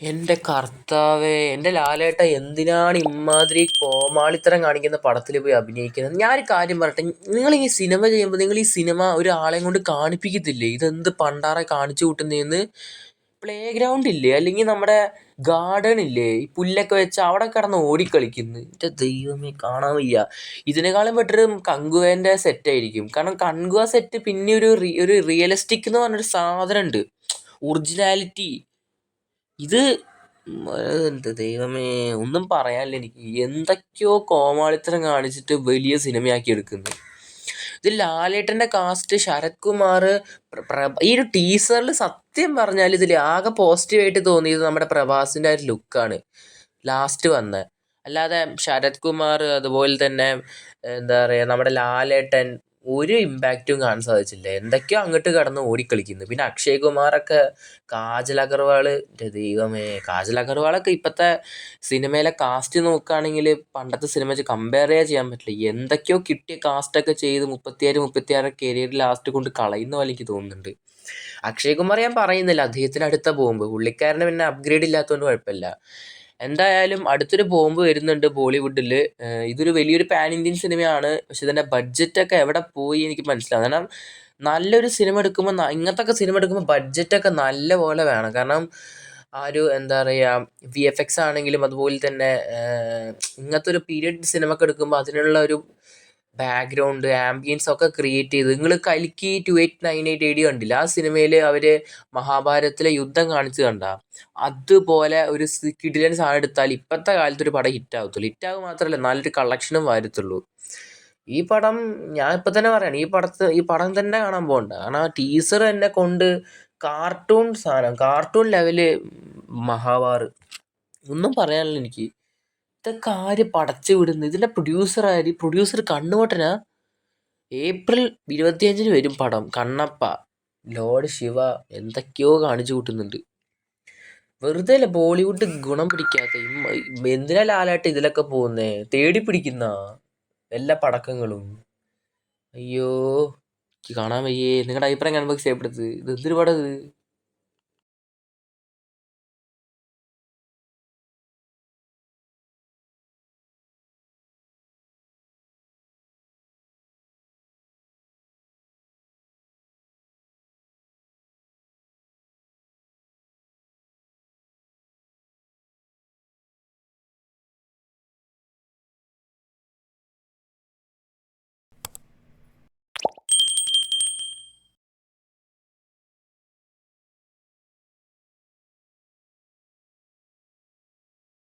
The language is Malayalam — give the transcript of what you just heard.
എന്റെ കർത്താവേ എന്റെ ലാലേട്ട എന്തിനാണ് ഇമ്മാതിരി കോമാളിത്തരം കാണിക്കുന്ന പടത്തിൽ പോയി അഭിനയിക്കുന്നത്? ഞാനൊരു കാര്യം പറയട്ടെ നിങ്ങൾ ഈ സിനിമ ചെയ്യുമ്പോൾ നിങ്ങൾ ഈ സിനിമ ഒരാളെയും കൊണ്ട് കാണിപ്പിക്കത്തില്ലേ? ഇതെന്ത് പണ്ടാറെ കാണിച്ചു കൂട്ടുന്നതെന്ന് പ്ലേ ഗ്രൗണ്ട് ഇല്ലേ? അല്ലെങ്കിൽ നമ്മുടെ ഗാർഡൻ ഇല്ലേ? ഈ പുല്ലൊക്കെ വെച്ച് അവിടെ കിടന്ന് ഓടിക്കളിക്കുന്നു. എന്റെ ദൈവമേ കാണാൻ വയ്യ. ഇതിനേക്കാളും ബെറ്റർ കങ്കുവേന്റെ സെറ്റ് ആയിരിക്കും. കാരണം കങ്കുവ സെറ്റ് പിന്നെ ഒരു ഒരു റിയലിസ്റ്റിക് എന്ന് പറഞ്ഞൊരു സാധനം ഉണ്ട് ഒറിജിനാലിറ്റി ഇത് എന്ത് ദൈവമേ ഒന്നും പറയാനില്ല എനിക്ക്. എന്തൊക്കെയോ കോമാളിത്തരം കാണിച്ചിട്ട് വലിയ സിനിമയാക്കി എടുക്കുന്നു. ഇത് ലാലേട്ടന്റെ കാസ്റ്റ് ശരത് കുമാർ ഈ ഒരു ടീസറിൽ സത്യം പറഞ്ഞാൽ ഇതിൽ ആകെ പോസിറ്റീവായിട്ട് തോന്നിയത് നമ്മുടെ പ്രഭാസിന്റെ ഒരു ലുക്കാണ് ലാസ്റ്റ് വന്ന. അല്ലാതെ ശരത് കുമാർ അതുപോലെ തന്നെ എന്താ പറയുക നമ്മുടെ ലാലേട്ടൻ ഒരു ഇമ്പാക്റ്റും കാണാൻ സാധിച്ചില്ല. എന്തൊക്കെയോ അങ്ങോട്ട് കടന്ന് ഓടിക്കളിക്കുന്നു. പിന്നെ അക്ഷയ് കുമാറൊക്കെ കാജൽ അഗർവാൾ ദൈവമേ കാജൽ അഗർവാളൊക്കെ ഇപ്പോഴത്തെ സിനിമയിലെ കാസ്റ്റ് നോക്കുകയാണെങ്കിൽ പണ്ടത്തെ സിനിമ വെച്ച് കമ്പയർ ചെയ്യാൻ പറ്റില്ല. എന്തൊക്കെയോ കിട്ടിയ കാസ്റ്റൊക്കെ ചെയ്ത് മുപ്പത്തിയാറ് മുപ്പത്തിയാറ് കരിയർ ലാസ്റ്റ് കൊണ്ട് കളയുന്ന പോലെ എനിക്ക് തോന്നുന്നുണ്ട്. അക്ഷയ് കുമാർ ഞാൻ പറയുന്നില്ല. അദ്ദേഹത്തിന് അടുത്ത പോകുമ്പോൾ പുള്ളിക്കാരന് പിന്നെ അപ്ഗ്രേഡ് ഇല്ലാത്തതുകൊണ്ട് കുഴപ്പമില്ല. എന്തായാലും അടുത്തൊരു ബോംബ് വരുന്നുണ്ട് ബോളിവുഡിൽ. ഇതൊരു വലിയൊരു പാൻ ഇന്ത്യൻ സിനിമയാണ്. പക്ഷെ ഇതിന്റെ ബഡ്ജറ്റൊക്കെ എവിടെ പോയി എനിക്ക് മനസ്സിലാവും കാരണം നല്ലൊരു സിനിമ എടുക്കുമ്പോൾ ഇങ്ങനത്തെ സിനിമ എടുക്കുമ്പോൾ ബഡ്ജറ്റൊക്കെ നല്ല പോലെ വേണം. കാരണം ആ ഒരു എന്താ പറയുക വി എഫ് എക്സ് ആണെങ്കിലും അതുപോലെ തന്നെ ഇങ്ങനത്തെ ഒരു പീരിയഡ് സിനിമ ഒക്കെ എടുക്കുമ്പോൾ അതിനുള്ള ഒരു ബാക്ക്ഗ്രൗണ്ട് ആംബിയൻസ് ഒക്കെ ക്രിയേറ്റ് ചെയ്ത്. നിങ്ങൾ കൽക്കി two eight nine eight A D കണ്ടില്ല? ആ സിനിമയിൽ അവർ മഹാഭാരതത്തിലെ യുദ്ധം കാണിച്ചു കണ്ട? അതുപോലെ ഒരു കിഡിലൻസ് ആണ് എടുത്താൽ ഇപ്പോഴത്തെ കാലത്ത് ഒരു പടം ഹിറ്റ് ആകത്തുള്ളൂ ഹിറ്റ് ആകുക മാത്രമല്ല നല്ലൊരു കളക്ഷനും വരത്തുള്ളൂ. ഈ പടം ഞാൻ ഇപ്പം തന്നെ പറയാണ് ഈ പടത്ത് ഈ പടം തന്നെ കാണാൻ പോകണ്ട. കാരണം ആ ടീസർ എന്നെ കൊണ്ട് കാർട്ടൂൺ സാധനം കാർട്ടൂൺ ലെവൽ മഹാഭാർ ഒന്നും പറയാനില്ല എനിക്ക്. ആര് പടച്ചു വിടുന്നു? ഇതിന്റെ പ്രൊഡ്യൂസർ ആര്? പ്രൊഡ്യൂസർ കണ്ണുമട്ടനാ? ഏപ്രിൽ ഇരുപത്തിയഞ്ചിന് വരും പടം. കണ്ണപ്പ ലോഡ് ശിവ എന്തൊക്കെയോ കാണിച്ചു കൂട്ടുന്നുണ്ട്. വെറുതെ അല്ല ബോളിവുഡ് ഗുണം പിടിക്കാത്ത എന്തിനാ ലാലായിട്ട് ഇതിലൊക്കെ പോകുന്നേ? തേടി പിടിക്കുന്ന എല്ലാ പടക്കങ്ങളും. അയ്യോ കാണാൻ വയ്യേ. നിങ്ങളുടെ അഭിപ്രായം കാണുമ്പോൾ ചെയ്യപ്പെടുന്നത് ഇത് എന്തൊരു പടം ഇത്?